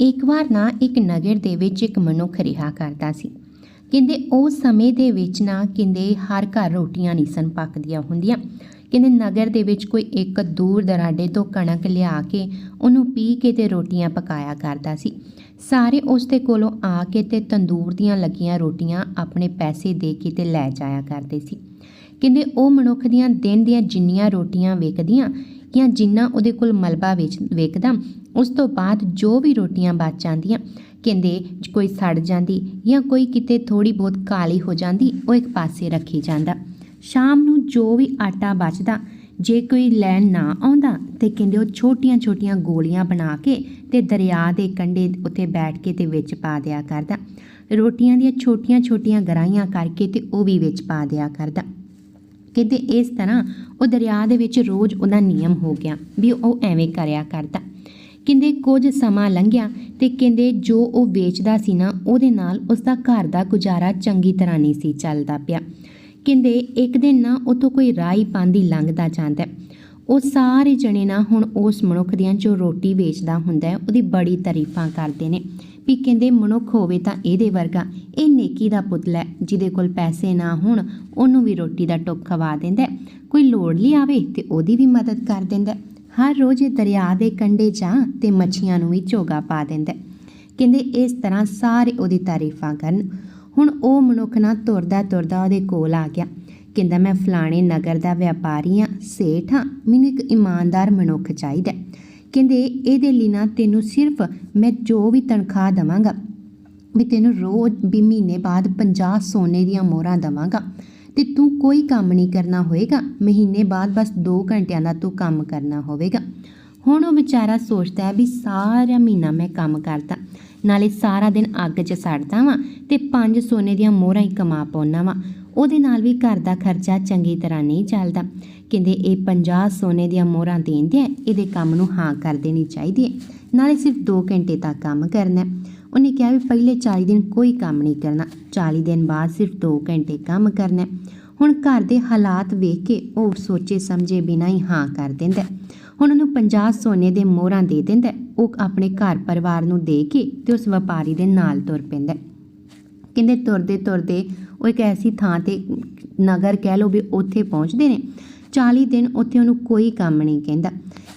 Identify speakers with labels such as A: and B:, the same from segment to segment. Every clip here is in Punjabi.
A: ਇੱਕ ਵਾਰ ਨਾ ਇੱਕ ਨਗਰ ਦੇ ਵਿੱਚ ਇੱਕ ਮਨੁੱਖ ਰਿਹਾ ਕਰਦਾ ਸੀ। ਕਹਿੰਦੇ ਉਸ ਸਮੇਂ ਦੇ ਵਿੱਚ ਨਾ ਕਹਿੰਦੇ ਹਰ ਘਰ ਰੋਟੀਆਂ ਨਹੀਂ ਸਨ ਪੱਕਦੀਆਂ ਹੁੰਦੀਆਂ। ਕਹਿੰਦੇ ਨਗਰ ਦੇ ਵਿੱਚ ਕੋਈ ਇੱਕ ਦੂਰ ਦਰਾਡੇ ਤੋਂ ਕਣਕ ਲਿਆ ਕੇ ਉਹਨੂੰ ਪੀ ਕੇ ਤੇ ਰੋਟੀਆਂ ਪਕਾਇਆ ਕਰਦਾ ਸੀ। ਸਾਰੇ ਉਸ ਦੇ ਕੋਲੋਂ ਆ ਕੇ ਤੇ ਤੰਦੂਰ ਦੀਆਂ ਲੱਗੀਆਂ ਰੋਟੀਆਂ ਆਪਣੇ ਪੈਸੇ ਦੇ ਕੇ ਤੇ ਲੈ ਜਾਇਆ ਕਰਦੇ ਸੀ। ਕਹਿੰਦੇ ਉਹ ਮਨੁੱਖ ਦੀਆਂ ਦਿਨ ਦੀਆਂ ਜਿੰਨੀਆਂ ਰੋਟੀਆਂ ਵੇਚਦੀਆਂ ਜਾਂ ਜਿੰਨਾ ਉਹਦੇ ਕੋਲ ਮਲਬਾ ਵੇਚ ਵੇਚਦਾ ਉਸ ਤੋਂ ਬਾਅਦ ਜੋ ਵੀ ਰੋਟੀਆਂ ਬਚ ਜਾਂਦੀਆਂ, ਕਹਿੰਦੇ ਕੋਈ ਸੜ ਜਾਂਦੀ ਜਾਂ ਕੋਈ ਕਿਤੇ ਥੋੜੀ ਬਹੁਤ ਕਾਲੀ ਹੋ ਜਾਂਦੀ, ਉਹ ਇੱਕ ਪਾਸੇ ਰੱਖੀ ਜਾਂਦਾ। ਸ਼ਾਮ ਨੂੰ ਜੋ ਵੀ ਆਟਾ ਬਚਦਾ, ਜੇ ਕੋਈ ਲੈਣ ਨਾ ਆਉਂਦਾ, ਤੇ ਕਹਿੰਦੇ ਉਹ ਛੋਟੀਆਂ-ਛੋਟੀਆਂ ਗੋਲੀਆਂ ਬਣਾ ਕੇ ਤੇ ਦਰਿਆ ਦੇ ਕੰਢੇ ਉੱਤੇ ਬੈਠ ਕੇ ਤੇ ਵਿੱਚ ਪਾ ਦਿਆ ਕਰਦਾ। ਰੋਟੀਆਂ ਦੀਆਂ ਛੋਟੀਆਂ-ਛੋਟੀਆਂ ਗਰਾਈਆਂ ਕਰਕੇ ਤੇ ਉਹ ਵੀ ਵਿੱਚ ਪਾ ਦਿਆ ਕਰਦਾ। ਕਹਿੰਦੇ ਇਸ ਤਰ੍ਹਾਂ ਉਹ ਦਰਿਆ ਦੇ ਵਿੱਚ ਰੋਜ਼ ਉਹਦਾ ਨਿਯਮ ਹੋ ਗਿਆ ਵੀ ਉਹ ਐਵੇਂ ਕਰਿਆ ਕਰਦਾ। ਕਹਿੰਦੇ ਕੁਝ ਸਮਾਂ ਲੰਘਿਆ ਤੇ ਕਹਿੰਦੇ ਜੋ ਉਹ ਵੇਚਦਾ ਸੀ ਨਾ, ਉਹਦੇ ਨਾਲ ਉਸ ਦਾ ਘਰ ਦਾ ਗੁਜ਼ਾਰਾ ਚੰਗੀ ਤਰ੍ਹਾਂ ਨਹੀਂ ਸੀ ਚੱਲਦਾ ਪਿਆ। ਕਹਿੰਦੇ ਇੱਕ ਦਿਨ ਨਾ ਉਤੋਂ ਕੋਈ ਰਾਈ ਪਾਂਦੀ ਲੰਘਦਾ ਜਾਂਦਾ ਉਹ ਸਾਰੇ ਜਣੇ ਨਾ ਹੁਣ ਉਸ ਮਨੁੱਖ ਦੀਆਂ ਜੋ ਰੋਟੀ ਵੇਚਦਾ ਹੁੰਦਾ ਹੈ, ਉਹਦੀ ਬੜੀ ਤਾਰੀਫਾਂ ਕਰਦੇ ਨੇ ਵੀ ਕਹਿੰਦੇ ਮਨੁੱਖ ਹੋਵੇ ਤਾਂ ਇਹਦੇ ਵਰਗਾ, ਇਹ ਨੇਕੀ ਦਾ ਪੁਤਲਾ ਹੈ, ਜਿਹਦੇ ਕੋਲ ਪੈਸੇ ਨਾ ਹੋਣ, ਉਹਨੂੰ ਵੀ ਰੋਟੀ ਦਾ ਟੁੱਕ ਖਵਾ ਦਿੰਦਾ ਕੋਈ ਲੋੜ ਲਈ ਆਵੇ ਤੇ ਉਹਦੀ ਵੀ ਮਦਦ ਕਰ ਦਿੰਦਾ ਹਰ ਰੋਜ਼ ਇਹ ਦਰਿਆ ਦੇ ਕੰਢੇ ਜਾਂ ਤੇ ਮੱਛੀਆਂ ਨੂੰ ਵੀ ਝੋਗਾ ਪਾ ਦਿੰਦਾ ਕਹਿੰਦੇ ਇਸ ਤਰ੍ਹਾਂ ਸਾਰੇ ਉਹਦੀ ਤਾਰੀਫਾਂ ਕਰਨ। ਹੁਣ ਉਹ ਮਨੁੱਖ ਨਾ ਤੁਰਦਾ ਤੁਰਦਾ ਉਹਦੇ ਕੋਲ ਆ ਗਿਆ। ਕਹਿੰਦਾ, ਮੈਂ ਫਲਾਣੇ ਨਗਰ ਦਾ ਵਪਾਰੀ ਹਾਂ, ਸੇਠ ਹਾਂ, ਮੈਨੂੰ ਇੱਕ ਇਮਾਨਦਾਰ ਮਨੁੱਖ ਚਾਹੀਦਾ ਕਹਿੰਦੇ, ਇਹਦੇ ਲਈ ਨਾ ਤੈਨੂੰ ਸਿਰਫ ਮੈਂ ਜੋ ਵੀ ਤਨਖਾਹ ਦਵਾਂਗਾ, ਵੀ ਤੈਨੂੰ ਰੋਜ਼ ਵੀ ਮਹੀਨੇ ਬਾਅਦ 50 ਸੋਨੇ ਦੀਆਂ ਮੋਹਰਾਂ ਦਵਾਂਗਾ ਤੇ ਤੂੰ ਕੋਈ ਕੰਮ ਨਹੀਂ ਕਰਨਾ ਹੋਏਗਾ। ਮਹੀਨੇ ਬਾਅਦ ਬਸ 2 ਘੰਟਿਆਂ ਦਾ ਤੂੰ ਕੰਮ ਕਰਨਾ ਹੋਵੇਗਾ। ਹੁਣ ਉਹ ਵਿਚਾਰਾ ਸੋਚਦਾ ਹੈ ਵੀ ਸਾਰਾ ਮਹੀਨਾ ਮੈਂ ਕੰਮ ਕਰਦਾ, ਨਾਲੇ ਸਾਰਾ ਦਿਨ ਅੱਗ 'ਚ ਸੜਦਾ ਵਾਂ ਤੇ ਪੰਜ ਸੋਨੇ ਦੀਆਂ ਮੋਹਰਾਂ ਹੀ ਕਮਾ ਪਾਉਣਾ ਵਾਂ। ਉਹਦੇ ਨਾਲ ਵੀ ਘਰ ਦਾ ਖਰਚਾ ਚੰਗੀ ਤਰ੍ਹਾਂ ਨਹੀਂ ਚੱਲਦਾ। ਕਹਿੰਦੇ ਇਹ 50 ਸੋਨੇ ਦੀਆਂ ਮੋਹਰਾਂ ਦੇਂਦੇ ਆ ਇਹਦੇ ਕੰਮ ਨੂੰ ਹਾਂ ਕਰ ਦੇਣੀ ਚਾਹੀਦੀ ਹੈ। ਨਾਲੇ ਸਿਰਫ 2 ਘੰਟੇ ਤੱਕ ਕੰਮ ਕਰਨਾ ਹੈ। ਉਹਨੇ ਕਿਹਾ ਵੀ ਪਹਿਲੇ 40 ਦਿਨ ਕੋਈ ਕੰਮ ਨਹੀਂ ਕਰਨਾ। 40 ਦਿਨ ਬਾਅਦ ਸਿਰਫ 2 ਘੰਟੇ ਕੰਮ ਕਰਨਾ ਹੁਣ ਘਰ ਦੇ ਹਾਲਾਤ ਵੇਖ ਕੇ ਉਹ ਸੋਚੇ ਸਮਝੇ ਬਿਨਾਂ ਹੀ ਹਾਂ ਕਰ ਦਿੰਦਾ ਹੁਣ ਉਹਨੂੰ 50 ਸੋਨੇ ਦੇ ਮੋਹਰਾਂ ਦੇ ਦਿੰਦਾ ਉਹ ਆਪਣੇ ਘਰ ਪਰਿਵਾਰ ਨੂੰ ਦੇ ਕੇ ਤੇ ਉਸ ਵਪਾਰੀ ਦੇ ਨਾਲ ਤੁਰ ਪੈਂਦਾ ਕਹਿੰਦੇ ਤੁਰਦੇ ਤੁਰਦੇ ਉਹ ਇੱਕ ਐਸੀ ਥਾਂ ਤੇ ਨਗਰ ਕਹਿ ਲਓ ਵੀ ਉੱਥੇ ਪਹੁੰਚਦੇ ਨੇ। 40 ਦਿਨ ਉੱਥੇ ਉਹਨੂੰ ਕੋਈ ਕੰਮ ਨਹੀਂ ਕਹਿੰਦਾ।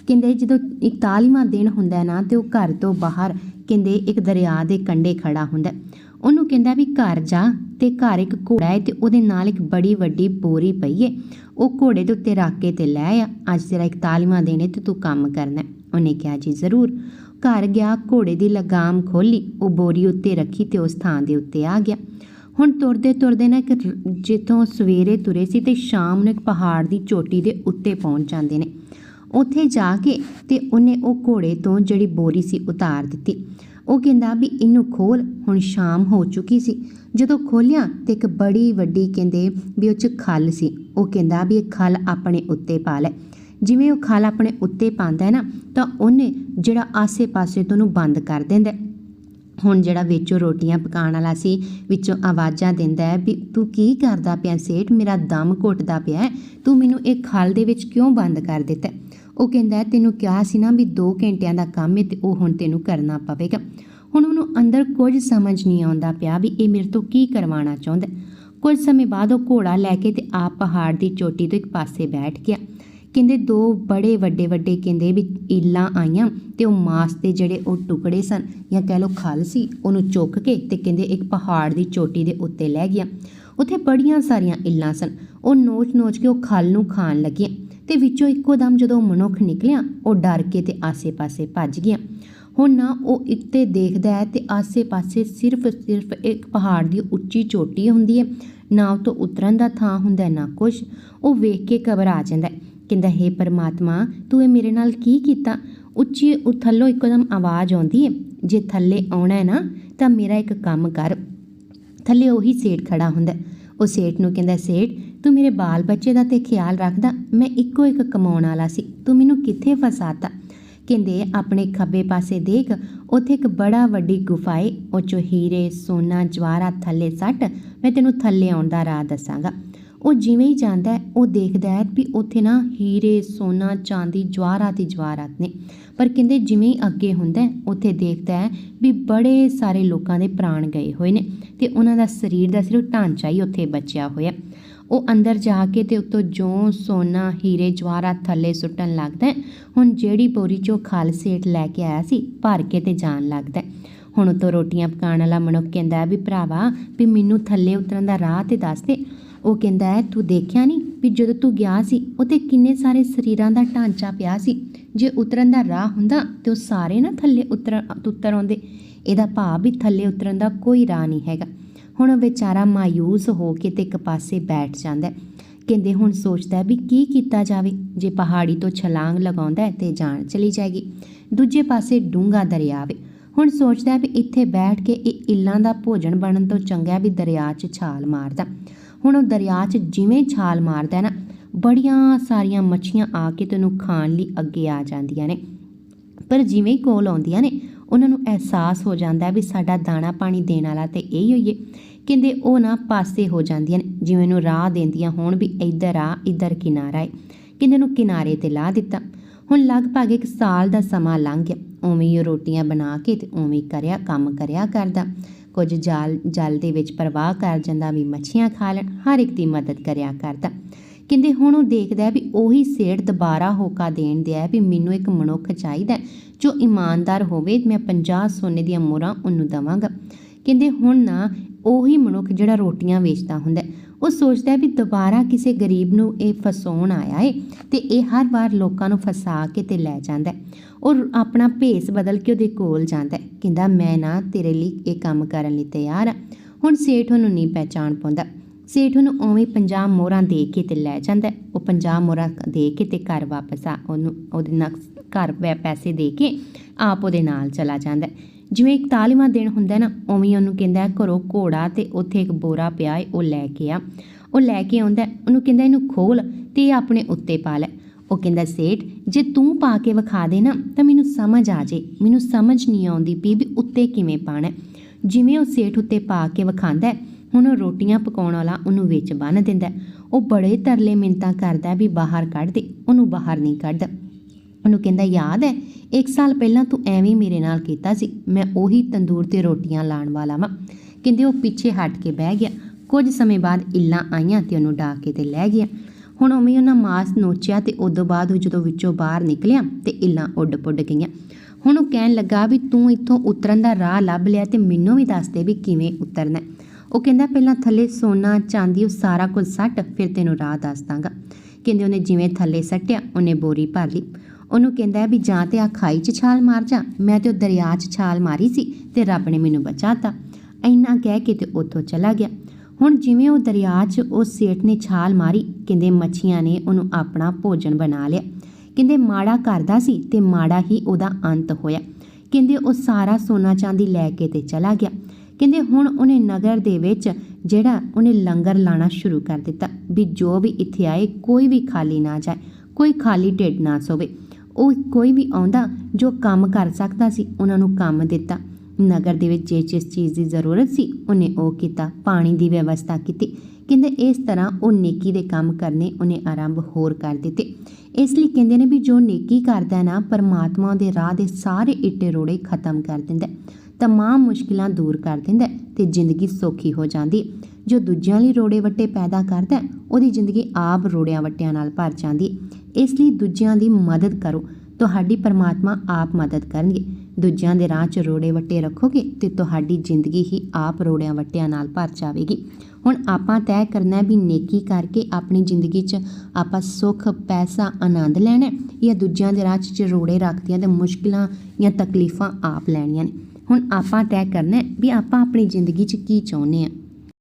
A: ਕਹਿੰਦੇ ਜਦੋਂ 41ਵਾਂ ਦਿਨ ਹੁੰਦਾ ਨਾ ਤੇ ਉਹ ਘਰ ਤੋਂ ਬਾਹਰ ਕਹਿੰਦੇ ਇੱਕ ਦਰਿਆ ਦੇ ਕੰਢੇ ਖੜਾ ਹੁੰਦਾ ਉਹਨੂੰ ਕਹਿੰਦਾ ਵੀ ਘਰ ਜਾ ਤੇ ਘਰ ਇੱਕ ਘੋੜਾ ਹੈ ਤੇ ਉਹਦੇ ਨਾਲ ਇੱਕ ਬੜੀ ਵੱਡੀ ਬੋਰੀ ਪਈ ਹੈ। ਉਹ ਘੋੜੇ ਦੇ ਉੱਤੇ ਰੱਖ ਕੇ ਤੇ ਲੈ ਆ, ਅੱਜ ਤੇਰਾ 41ਵਾਂ ਦਿਨ ਦੇਣੇ ਤੇ ਤੂੰ ਕੰਮ ਕਰਨਾ ਉਹਨੇ ਕਿਹਾ, ਜੀ ਜ਼ਰੂਰ। ਘਰ ਗਿਆ, ਘੋੜੇ ਦੀ ਲਗਾਮ ਖੋਲੀ ਉਹ ਬੋਰੀ ਉੱਤੇ ਰੱਖੀ ਤੇ ਉਸ ਥਾਂ ਦੇ ਉੱਤੇ ਆ ਗਿਆ। ਹੁਣ ਤੁਰਦੇ ਤੁਰਦੇ ਨਾ ਇੱਕ ਜਿੱਥੋਂ ਸਵੇਰੇ ਤੁਰੇ ਸੀ ਤੇ ਸ਼ਾਮ ਨੂੰ ਇੱਕ ਪਹਾੜ ਦੀ ਚੋਟੀ ਦੇ ਉੱਤੇ ਪਹੁੰਚ ਜਾਂਦੇ ਨੇ। ਉੱਥੇ ਜਾ ਕੇ ਤੇ ਉਹਨੇ ਉਹ ਘੋੜੇ ਤੋਂ ਜਿਹੜੀ ਬੋਰੀ ਸੀ ਉਤਾਰ ਦਿੱਤੀ। ਉਹ ਕਹਿੰਦਾ ਵੀ ਇਹਨੂੰ ਖੋਲ, ਹੁਣ ਸ਼ਾਮ ਹੋ ਚੁੱਕੀ ਸੀ। ਜਦੋਂ ਖੋਲਿਆ ਤੇ ਇੱਕ ਬੜੀ ਵੱਡੀ ਕਹਿੰਦੇ ਵੀ ਉਹ ਚ ਖੱਲ ਸੀ। ਉਹ ਕਹਿੰਦਾ ਵੀ ਇਹ ਖੱਲ ਆਪਣੇ ਉੱਤੇ ਪਾ ਲੈ। ਜਿਵੇਂ ਉਹ ਖੱਲ ਆਪਣੇ ਉੱਤੇ ਪਾਉਂਦਾ ਹੈ ਨਾ, ਤਾਂ ਉਹਨੇ ਜਿਹੜਾ ਆਸੇ-ਪਾਸੇ ਤੋਂ ਉਹਨੂੰ ਬੰਦ ਕਰ ਦਿੰਦਾ ਹੁਣ ਜਿਹੜਾ ਵਿੱਚੋਂ ਰੋਟੀਆਂ ਪਕਾਉਣ ਵਾਲਾ ਸੀ, ਵਿੱਚੋਂ ਆਵਾਜ਼ਾਂ ਦਿੰਦਾ ਹੈ ਵੀ ਤੂੰ ਕੀ ਕਰਦਾ ਪਿਆ ਸੇਠ? ਮੇਰਾ ਦਮ ਘੁੱਟਦਾ ਪਿਆ ਤੂੰ ਮੈਨੂੰ ਇਹ ਖਾਲ ਦੇ ਵਿੱਚ ਕਿਉਂ ਬੰਦ ਕਰ ਦਿੱਤਾ ਉਹ ਕਹਿੰਦਾ ਤੈਨੂੰ ਕਿਹਾ ਸੀ ਨਾ ਵੀ 2 ਘੰਟਿਆਂ ਦਾ ਕੰਮ ਹੈ ਤੇ ਉਹ ਹੁਣ ਤੈਨੂੰ ਕਰਨਾ ਪਵੇਗਾ। ਹੁਣ ਉਹਨੂੰ ਅੰਦਰ ਕੁਝ ਸਮਝ ਨਹੀਂ ਆਉਂਦਾ ਪਿਆ ਵੀ ਇਹ ਮੇਰੇ ਤੋਂ ਕੀ ਕਰਵਾਉਣਾ ਚਾਹੁੰਦਾ ਕੁਝ ਸਮੇਂ ਬਾਅਦ ਉਹ ਘੋੜਾ ਲੈ ਕੇ ਤੇ ਆਪ ਪਹਾੜ ਦੀ ਚੋਟੀ ਤੋਂ ਇੱਕ ਪਾਸੇ ਬੈਠ ਗਿਆ। ਕਹਿੰਦੇ ਦੋ ਬੜੇ ਵੱਡੇ ਵੱਡੇ ਕਹਿੰਦੇ ਵੀ ਇੱਲਾਂ ਆਈਆਂ ਤੇ ਉਹ ਮਾਸ ਦੇ ਜਿਹੜੇ ਉਹ ਟੁਕੜੇ ਸਨ ਜਾਂ ਕਹਿ ਲਓ ਖਲ ਸੀ, ਉਹਨੂੰ ਚੁੱਕ ਕੇ ਤੇ ਕਹਿੰਦੇ ਇੱਕ ਪਹਾੜ ਦੀ ਚੋਟੀ ਦੇ ਉੱਤੇ ਲੈ ਗਿਆ। ਉੱਥੇ ਬੜੀਆਂ ਸਾਰੀਆਂ ਇੱਲਾਂ ਸਨ। ਉਹ ਨੋਚ-ਨੋਚ ਕੇ ਉਹ ਖਲ ਨੂੰ ਖਾਣ ਲੱਗੀਆਂ। ਤੇ ਵਿੱਚੋਂ ਇੱਕੋ ਦਮ ਜਦੋਂ ਮਨੁੱਖ ਨਿਕਲਿਆ, ਉਹ ਡਰ ਕੇ ਤੇ ਆਸੇ-ਪਾਸੇ ਭੱਜ ਗਿਆ। ਹੁਣ ਨਾ ਉਹ ਇੱਥੇ ਦੇਖਦਾ ਹੈ ਤੇ ਆਸੇ-ਪਾਸੇ ਸਿਰਫ ਸਿਰਫ ਇੱਕ ਪਹਾੜ ਦੀ ਉੱਚੀ ਚੋਟੀ ਹੁੰਦੀ ਹੈ। ਨਾ ਉਹ ਤੋਂ ਉਤਰਨ ਦਾ ਥਾਂ ਹੁੰਦਾ ਨਾ ਕੁਛ। ਉਹ ਵੇਖ ਕੇ ਘਬਰਾ ਜਾਂਦਾ ਕਹਿੰਦਾ, ਹੈ ਪਰਮਾਤਮਾ, ਤੂੰ ਇਹ ਮੇਰੇ ਨਾਲ ਕੀ ਕੀਤਾ? ਉੱਚੀ ਉਹ ਥੱਲੋਂ ਇੱਕਦਮ ਆਵਾਜ਼ ਆਉਂਦੀ ਹੈ, ਜੇ ਥੱਲੇ ਆਉਣਾ ਹੈ ਨਾ, ਤਾਂ ਮੇਰਾ ਇੱਕ ਕੰਮ ਕਰ। ਥੱਲੇ ਉਹੀ ਸੇਠ ਖੜਾ ਹੁੰਦਾ ਉਹ ਸੇਠ ਨੂੰ ਕਹਿੰਦਾ, ਸੇਠ ਤੂੰ ਮੇਰੇ ਬਾਲ ਬੱਚੇ ਦਾ ਤੇ ਖਿਆਲ ਰੱਖਦਾ ਮੈਂ ਇੱਕੋ ਇੱਕ ਕਮਾਉਣ ਵਾਲਾ ਸੀ। ਤੂੰ ਮੈਨੂੰ ਕਿੱਥੇ ਫਸਾਤਾ? ਕਹਿੰਦੇ ਆਪਣੇ ਖੱਬੇ ਪਾਸੇ ਦੇਖ ਉੱਥੇ ਇੱਕ ਬੜਾ ਵੱਡੀ ਗੁਫਾ ਏ। ਉਹ ਚੋਂ ਹੀਰੇ ਸੋਨਾ ਜਵਾਰਾ ਥੱਲੇ ਸੱਟ ਮੈਂ ਤੈਨੂੰ ਥੱਲੇ ਆਉਣ ਦਾ ਰਾਹ ਦੱਸਾਂਗਾ। ਉਹ ਜਿਵੇਂ ਹੀ ਜਾਂਦਾ ਹੈ ਉਹ ਦੇਖਦਾ ਹੈ ਵੀ ਉੱਥੇ ਨਾ ਹੀਰੇ ਸੋਨਾ ਚਾਂਦੀ ਜਵਾਹਰਾਤ ਹੀ ਜਵਾਹਰਾਤ ਨੇ। ਪਰ ਕਹਿੰਦੇ ਜਿਵੇਂ ਹੀ ਅੱਗੇ ਹੁੰਦਾ ਹੈ, ਉੱਥੇ ਦੇਖਦਾ ਹੈ ਵੀ ਬੜੇ ਸਾਰੇ ਲੋਕਾਂ ਦੇ ਪ੍ਰਾਣ ਗਏ ਹੋਏ ਨੇ ਤੇ ਉਹਨਾਂ ਦਾ ਸਰੀਰ ਦਾ ਸਿਰਫ ਢਾਂਚਾ ਹੀ ਉੱਥੇ ਬਚਿਆ ਹੋਇਆ ਉਹ ਅੰਦਰ ਜਾ ਕੇ ਤੇ ਉੱਤੋਂ ਜੋ ਸੋਨਾ, ਹੀਰੇ ਜਵਾਹਰਾਤ ਥੱਲੇ ਸੁੱਟਣ ਲੱਗਦਾ ਹੁਣ ਜਿਹੜੀ ਬੋਰੀ ਚੋਂ ਖਾਲ ਸੇਠ ਲੈ ਕੇ ਆਇਆ ਸੀ, ਭਰ ਕੇ ਤੇ ਜਾਣ ਲੱਗਦਾ ਹੁਣ ਉਤੋਂ ਰੋਟੀਆਂ ਪਕਾਉਣ ਵਾਲਾ ਮਨੁੱਖ ਕਹਿੰਦਾ ਵੀ, ਭਰਾਵਾ, ਵੀ ਮੈਨੂੰ ਥੱਲੇ ਉਤਰਨ ਦਾ ਰਾਹ ਤੇ ਦੱਸ ਦੇ। ਉਹ ਕਹਿੰਦਾ ਹੈ, ਤੂੰ ਦੇਖਿਆ ਨਹੀਂ ਵੀ ਜਦੋਂ ਤੂੰ ਗਿਆ ਸੀ, ਉੱਥੇ ਕਿੰਨੇ ਸਾਰੇ ਸਰੀਰਾਂ ਦਾ ਢਾਂਚਾ ਪਿਆ ਸੀ? ਜੇ ਉਤਰਨ ਦਾ ਰਾਹ ਹੁੰਦਾ, ਤੇ ਉਹ ਸਾਰੇ ਨਾ ਥੱਲੇ ਉਤਰ ਉਤਰ ਆਉਂਦੇ। ਇਹਦਾ ਭਾਵ ਵੀ ਥੱਲੇ ਉਤਰਨ ਦਾ ਕੋਈ ਰਾਹ ਨਹੀਂ ਹੈਗਾ। ਹੁਣ ਉਹ ਵਿਚਾਰਾ ਮਾਯੂਸ ਹੋ ਕੇ ਤੇ ਇੱਕ ਪਾਸੇ ਬੈਠ ਜਾਂਦਾ ਕਹਿੰਦੇ ਹੁਣ ਸੋਚਦਾ ਵੀ ਕੀ ਕੀਤਾ ਜਾਵੇ। ਜੇ ਪਹਾੜੀ ਤੋਂ ਛਲਾਂਗ ਲਗਾਉਂਦਾ ਹੈ ਤੇ ਜਾਨ ਚਲੀ ਜਾਏਗੀ। ਦੂਜੇ ਪਾਸੇ ਡੂੰਘਾ ਦਰਿਆ ਵੇ। ਹੁਣ ਸੋਚਦਾ ਵੀ ਇੱਥੇ ਬੈਠ ਕੇ ਇਹ ਇੱਲਾਂ ਦਾ ਭੋਜਨ ਬਣਨ ਤੋਂ ਚੰਗਾ ਵੀ ਦਰਿਆ 'ਚ ਛਾਲ ਮਾਰਦਾ ਹੁਣ ਉਹ ਦਰਿਆ 'ਚ ਜਿਵੇਂ ਛਾਲ ਮਾਰਦਾ ਨਾ, ਬੜੀਆਂ ਸਾਰੀਆਂ ਮੱਛੀਆਂ ਆ ਕੇ ਤੈਨੂੰ ਖਾਣ ਲਈ ਅੱਗੇ ਆ ਜਾਂਦੀਆਂ ਨੇ। ਪਰ ਜਿਵੇਂ ਕੋਲ ਆਉਂਦੀਆਂ ਨੇ ਉਹਨਾਂ ਨੂੰ ਅਹਿਸਾਸ ਹੋ ਜਾਂਦਾ ਵੀ ਸਾਡਾ ਦਾਣਾ ਪਾਣੀ ਦੇਣ ਵਾਲਾ ਤੇ ਇਹ ਹੋਈਏ। ਕਹਿੰਦੇ ਉਹ ਨਾ ਪਾਸੇ ਹੋ ਜਾਂਦੀਆਂ ਨੇ, ਜਿਵੇਂ ਨੂੰ ਰਾਹ ਦਿੰਦੀਆਂ ਹੋਣ ਵੀ ਇੱਧਰ ਆ, ਇੱਧਰ ਕਿਨਾਰਾ ਹੈ ਕਹਿੰਦੇ ਨੂੰ ਕਿਨਾਰੇ ਤੇ ਲਾ ਦਿੱਤਾ। ਹੁਣ ਲਗਭਗ ਇੱਕ ਸਾਲ ਦਾ ਸਮਾਂ ਲੰਘ ਗਿਆ। ਉਵੇਂ ਹੀ ਉਹ ਰੋਟੀਆਂ ਬਣਾ ਕੇ ਤੇ ਉਵੇਂ ਕਰਿਆ, ਕੰਮ ਕਰਿਆ ਕਰਦਾ। ਕੁਝ ਜਾਲ, ਜਲ ਦੇ ਵਿੱਚ ਪ੍ਰਵਾਹ ਕਰ ਜਾਂਦਾ ਵੀ ਮੱਛੀਆਂ ਖਾ ਲੈਣ, ਹਰ ਇੱਕ ਦੀ ਮਦਦ ਕਰਿਆ ਕਰਦਾ। ਕਹਿੰਦੇ ਹੁਣ ਉਹ ਦੇਖਦਾ ਵੀ ਉਹੀ ਸੇਠ ਦੁਬਾਰਾ ਹੋਕਾ ਦੇਣ ਦਿਆ ਵੀ ਮੈਨੂੰ ਇੱਕ ਮਨੁੱਖ ਚਾਹੀਦਾ ਜੋ ਇਮਾਨਦਾਰ ਹੋਵੇ, ਮੈਂ 50 ਸੋਨੇ ਦੀਆਂ ਮੋਹਰਾਂ ਉਹਨੂੰ ਦਵਾਂਗਾ। ਕਹਿੰਦੇ ਹੁਣ ਨਾ ਉਹੀ ਮਨੁੱਖ ਜਿਹੜਾ ਰੋਟੀਆਂ ਵੇਚਦਾ ਹੁੰਦਾ ਉਹ ਸੋਚਦਾ ਵੀ ਦੁਬਾਰਾ ਕਿਸੇ ਗਰੀਬ ਨੂੰ ਇਹ ਫਸਾਉਣ ਆਇਆ ਏ ਤੇ ਇਹ ਹਰ ਵਾਰ ਲੋਕਾਂ ਨੂੰ ਫਸਾ ਕੇ ਤੇ ਲੈ ਜਾਂਦਾ ਉਹ ਆਪਣਾ ਭੇਸ ਬਦਲ ਕੇ ਉਹਦੇ ਕੋਲ ਜਾਂਦਾ ਕਹਿੰਦਾ ਮੈਂ ਨਾ ਤੇਰੇ ਲਈ ਇਹ ਕੰਮ ਕਰਨ ਲਈ ਤਿਆਰ ਆ ਹੁਣ ਸੇਠ ਉਹਨੂੰ ਨਹੀਂ ਪਹਿਚਾਣ ਪਾਉਂਦਾ। ਸੇਠ ਉਹਨੂੰ ਉਵੇਂ 50 ਮੋਹਰਾਂ ਦੇ ਕੇ ਤੇ ਲੈ ਜਾਂਦਾ। ਉਹ 50 ਮੋਹਰਾਂ ਦੇ ਕੇ ਤੇ ਘਰ ਵਾਪਸ ਆ। ਉਹਨੂੰ ਉਹਦੇ ਨਾਲ ਘਰ ਪੈ ਪੈਸੇ ਦੇ ਕੇ ਆਪ ਉਹਦੇ ਨਾਲ ਚਲਾ ਜਾਂਦਾ। ਜਿਵੇਂ ਇੱਕ 41ਵਾਂ ਦਿਨ ਹੁੰਦਾ ਨਾ, ਉਵੇਂ ਉਹਨੂੰ ਕਹਿੰਦਾ ਘਰੋਂ ਘੋੜਾ ਤੇ ਉੱਥੇ ਇੱਕ ਬੋਰਾ ਪਿਆ ਹੈ ਉਹ ਲੈ ਕੇ ਆ। ਉਹ ਲੈ ਕੇ ਆਉਂਦਾ ਉਹਨੂੰ ਕਹਿੰਦਾ, ਇਹਨੂੰ ਖੋਲ ਤੇ ਇਹ ਆਪਣੇ ਉੱਤੇ ਪਾ ਲੈ। ਉਹ ਕਹਿੰਦਾ, ਸੇਠ, ਜੇ ਤੂੰ ਪਾ ਕੇ ਵਿਖਾ ਦੇ ਨਾ, ਤਾਂ ਮੈਨੂੰ ਸਮਝ ਆ ਜੇ। ਮੈਨੂੰ ਸਮਝ ਨਹੀਂ ਆਉਂਦੀ ਪਈ ਵੀ ਉੱਤੇ ਕਿਵੇਂ ਪਾਣਾ ਜਿਵੇਂ ਉਹ ਸੇਠ ਉੱਤੇ ਪਾ ਕੇ ਵਿਖਾਉਂਦਾ ਹੁਣ ਉਹ ਰੋਟੀਆਂ ਪਕਾਉਣ ਵਾਲਾ ਉਹਨੂੰ ਵਿੱਚ ਬੰਨ੍ਹ ਦਿੰਦਾ ਉਹ ਬੜੇ ਤਰਲੇ ਮਿੰਤਾਂ ਕਰਦਾ ਵੀ ਬਾਹਰ ਕੱਢ ਦੇ, ਉਹਨੂੰ ਬਾਹਰ ਨਹੀਂ ਕੱਢਦਾ। ਉਹਨੂੰ ਕਹਿੰਦਾ, ਯਾਦ ਹੈ, ਇੱਕ ਸਾਲ ਪਹਿਲਾਂ ਤੂੰ ਐਵੇਂ ਮੇਰੇ ਨਾਲ ਕੀਤਾ ਸੀ, ਮੈਂ ਉਹੀ ਤੰਦੂਰ ਤੇ ਰੋਟੀਆਂ ਲਾਣ ਵਾਲਾ ਵਾਂ। ਕਹਿੰਦੇ ਉਹ ਪਿੱਛੇ ਹਟ ਕੇ ਬਹਿ ਗਿਆ। ਕੁਝ ਸਮੇਂ ਬਾਅਦ ਇੱਲਾਂ ਆਈਆਂ ਤੇ ਉਹਨੂੰ ਡਾਕ ਕੇ ਤੇ ਲੈ ਗਿਆ। ਹੁਣ ਉਵੇਂ ਉਹਨਾਂ ਮਾਸ ਨੋਚਿਆ ਤੇ ਉਦੋਂ ਬਾਅਦ ਉਹ ਜਦੋਂ ਵਿੱਚੋਂ ਬਾਹਰ ਨਿਕਲਿਆ ਤੇ ਇੱਲਾਂ ਉੱਡ ਪੁੱਡ ਗਈਆਂ। ਹੁਣ ਉਹ ਕਹਿਣ ਲੱਗਾ ਵੀ ਤੂੰ ਇੱਥੋਂ ਉਤਰਨ ਦਾ ਰਾਹ ਲੱਭ ਲਿਆ ਤੇ ਮੈਨੂੰ ਵੀ ਦੱਸ ਦੇ ਵੀ ਕਿਵੇਂ ਉਤਰਨਾ ਉਹ ਕਹਿੰਦਾ, ਪਹਿਲਾਂ ਥੱਲੇ ਸੋਨਾ, ਚਾਂਦੀ, ਉਹ ਸਾਰਾ ਕੁਝ ਸੱਟ, ਫਿਰ ਤੈਨੂੰ ਰਾਹ ਦੱਸ ਦਾਂਗਾ। ਕਹਿੰਦੇ ਉਹਨੇ ਜਿਵੇਂ ਥੱਲੇ ਸੱਟਿਆ, ਉਹਨੇ ਬੋਰੀ ਭਰ ਲਈ। ਉਹਨੂੰ ਕਹਿੰਦਾ ਵੀ ਜਾਂ ਤੇ ਆ ਖਾਈ 'ਚ ਛਾਲ ਮਾਰ ਜਾ। ਮੈਂ ਤੇ ਉਹ ਦਰਿਆ 'ਚ ਛਾਲ ਮਾਰੀ ਸੀ ਤੇ ਰੱਬ ਨੇ ਮੈਨੂੰ ਬਚਾਤਾ। ਇੰਨਾ ਕਹਿ ਕੇ ਤੇ ਉੱਥੋਂ ਚਲਾ ਗਿਆ। ਹੁਣ ਜਿਵੇਂ ਉਹ ਦਰਿਆ 'ਚ ਉਹ ਸੇਠ ਨੇ ਛਾਲ ਮਾਰੀ, ਕਹਿੰਦੇ ਮੱਛੀਆਂ ਨੇ ਉਹਨੂੰ ਆਪਣਾ ਭੋਜਨ ਬਣਾ ਲਿਆ। ਕਹਿੰਦੇ ਮਾੜਾ ਕਰਦਾ ਸੀ ਤੇ ਮਾੜਾ ਹੀ ਉਹਦਾ ਅੰਤ ਹੋਇਆ। ਕਹਿੰਦੇ ਉਹ ਸਾਰਾ ਸੋਨਾ ਚਾਂਦੀ ਲੈ ਕੇ ਤੇ ਚਲਾ ਗਿਆ। ਕਹਿੰਦੇ ਹੁਣ ਉਹਨੇ ਨਗਰ ਦੇ ਵਿੱਚ ਜਿਹੜਾ ਉਹਨੇ ਲੰਗਰ ਲਾਣਾ ਸ਼ੁਰੂ ਕਰ ਦਿੱਤਾ ਵੀ ਜੋ ਵੀ ਇੱਥੇ ਆਏ, ਕੋਈ ਵੀ ਖਾਲੀ ਨਾ ਜਾਏ, ਕੋਈ ਖਾਲੀ ਢਿੱਡ ਨਾ ਸੋਵੇ। ਉਹ ਕੋਈ ਵੀ ਆਉਂਦਾ ਜੋ ਕੰਮ ਕਰ ਸਕਦਾ ਸੀ, ਉਹਨਾਂ ਨੂੰ ਕੰਮ ਦਿੱਤਾ। ਨਗਰ ਦੇ ਵਿੱਚ ਜਿਸ ਜਿਸ ਚੀਜ਼ ਦੀ ਜ਼ਰੂਰਤ ਸੀ, ਉਹਨੇ ਉਹ ਕੀਤਾ, ਪਾਣੀ ਦੀ ਵਿਵਸਥਾ ਕੀਤੀ। ਕਹਿੰਦੇ ਇਸ ਤਰ੍ਹਾਂ ਉਹ ਨੇਕੀ ਦੇ ਕੰਮ ਕਰਨੇ ਉਹਨੇ ਆਰੰਭ ਹੋਰ ਕਰ ਦਿੱਤੇ। ਇਸ ਲਈ ਕਹਿੰਦੇ ਨੇ ਵੀ ਜੋ ਨੇਕੀ ਕਰਦਾ ਨਾ, ਪਰਮਾਤਮਾ ਦੇ ਰਾਹ ਦੇ ਸਾਰੇ ਇੱਟੇ ਰੋੜੇ ਖਤਮ ਕਰ ਦਿੰਦਾ। ਹੈ। ਤਮਾਮ ਮੁਸ਼ਕਿਲਾਂ ਦੂਰ ਕਰ ਦਿੰਦਾ ਹੈ ਤੇ ਜ਼ਿੰਦਗੀ ਸੌਖੀ ਹੋ ਜਾਂਦੀ ਹੈ। ਜੋ ਦੂਜਿਆਂ ਲਈ ਰੋੜੇ ਵੱਟੇ ਪੈਦਾ ਕਰਦਾ ਉਹਦੀ ਜ਼ਿੰਦਗੀ ਆਪ ਰੋੜਿਆਂ ਵੱਟਿਆਂ ਨਾਲ ਭਰ ਜਾਂਦੀ ਹੈ। ਇਸ ਲਈ ਦੂਜਿਆਂ ਦੀ ਮਦਦ ਕਰੋ ਤੁਹਾਡੀ ਪਰਮਾਤਮਾ ਆਪ ਮਦਦ ਕਰਨਗੇ ਦੂਜਿਆਂ ਦੇ ਰਾਹ 'ਚ ਰੋੜੇ ਵੱਟੇ ਰੱਖੋਗੇ ਤੇ ਤੁਹਾਡੀ ਜ਼ਿੰਦਗੀ ਹੀ ਆਪ ਰੋੜਿਆਂ ਵੱਟਿਆਂ ਨਾਲ ਭਰ ਜਾਵੇਗੀ ਹੁਣ ਆਪਾਂ ਤੈਅ ਕਰਨਾ ਵੀ ਨੇਕੀ ਕਰਕੇ ਆਪਣੀ ਜ਼ਿੰਦਗੀ 'ਚ ਆਪਾਂ ਸੁੱਖ, ਪੈਸਾ, ਆਨੰਦ ਲੈਣਾ ਜਾਂ ਦੂਜਿਆਂ ਦੇ ਰਾਹ 'ਚ ਰੋੜੇ ਰੱਖਦੀਆਂ ਤੇ ਮੁਸ਼ਕਿਲਾਂ ਜਾਂ ਤਕਲੀਫਾਂ ਆਪ ਲੈਣੀਆਂ ਨੇ ਹੁਣ ਆਪਾਂ ਤੈਅ ਕਰਨਾ ਵੀ ਆਪਾਂ ਆਪਣੀ ਜ਼ਿੰਦਗੀ 'ਚ ਕੀ ਚਾਹੁੰਦੇ ਹਾਂ।